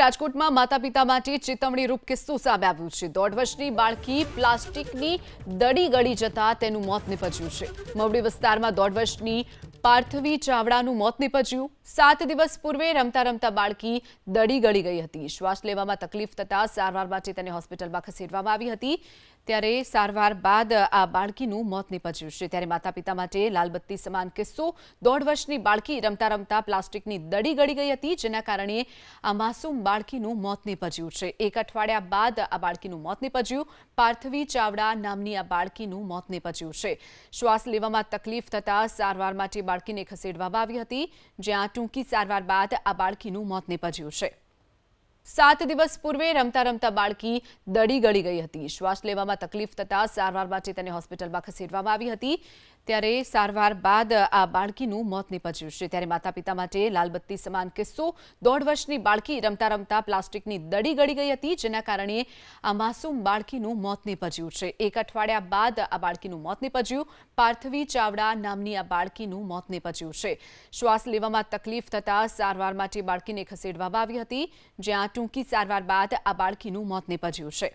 રાજકોટમાં માતા પિતા માટે ચેતવણીરૂપ કિસ્સો સામે આવ્યું છે. દોઢ વર્ષની બાળકી પ્લાસ્ટિકની દડી ગળી જતા તેનું મોત નિપજ્યું છે. મવડી વિસ્તારમાં દોઢ વર્ષની પાર્થવી ચાવડાનું મોત નિપજ્યું. સાત દિવસ પૂર્વે રમતા રમતા બાળકી દડી ગળી ગઈ હતી. શ્વાસ લેવામાં તકલીફ થતાં સારવાર માટે તેને હોસ્પિટલમાં ખસેડવામાં આવી હતી. ત્યારે સારવાર બાદ આ બાળકીનું મોત નિપજ્યું છે. ત્યારે માતા પિતા માટે લાલબત્તી સમાન કિસ્સો. દોઢ વર્ષની બાળકી રમતા રમતા પ્લાસ્ટિકની દડી ગળી ગઈ હતી, જેના કારણે આ માસૂમ બાળકીનું મોત નીપજ્યું છે. એક અઠવાડિયા બાદ આ બાળકીનું મોત નીપજ્યું. પાર્થવી ચાવડા નામની આ બાળકીનું મોત નીપજ્યું છે. શ્વાસ લેવામાં તકલીફ થતાં સારવાર માટે બાળકીને ખસેડવામાં આવી હતી, જ્યાં ટૂંકી સારવાર બાદ આ બાળકીનું મોત નીપજ્યું છે. સાત દિવસ પૂર્વે રમતા રમતા બાળકી દડી ગળી ગઈ હતી. શ્વાસ લેવામાં તકલીફ થતાં સારવાર માટે તેને હોસ્પિટલમાં ખસેડવામાં આવી હતી. ત્યારે સારવાર બાદ આ બાળકીનું મોત નીપજ્યું છે. ત્યારે માતા પિતા માટે લાલબત્તી સમાન કિસ્સો. દોઢ વર્ષની બાળકી રમતા રમતા પ્લાસ્ટિકની દડી ગળી ગઈ હતી, જેના કારણે આ માસૂમ બાળકીનું મોત નીપજ્યું છે. એક અઠવાડિયા બાદ આ બાળકીનું મોત નીપજ્યું. પાર્થવી ચાવડા નામની આ બાળકીનું મોત નીપજ્યું છે. શ્વાસ લેવામાં તકલીફ થતાં સારવાર માટે બાળકીને ખસેડવામાં આવી હતી, જ્યાં ટૂંકી સારવાર બાદ આ બાળકીનું મોત નીપજ્યું છે.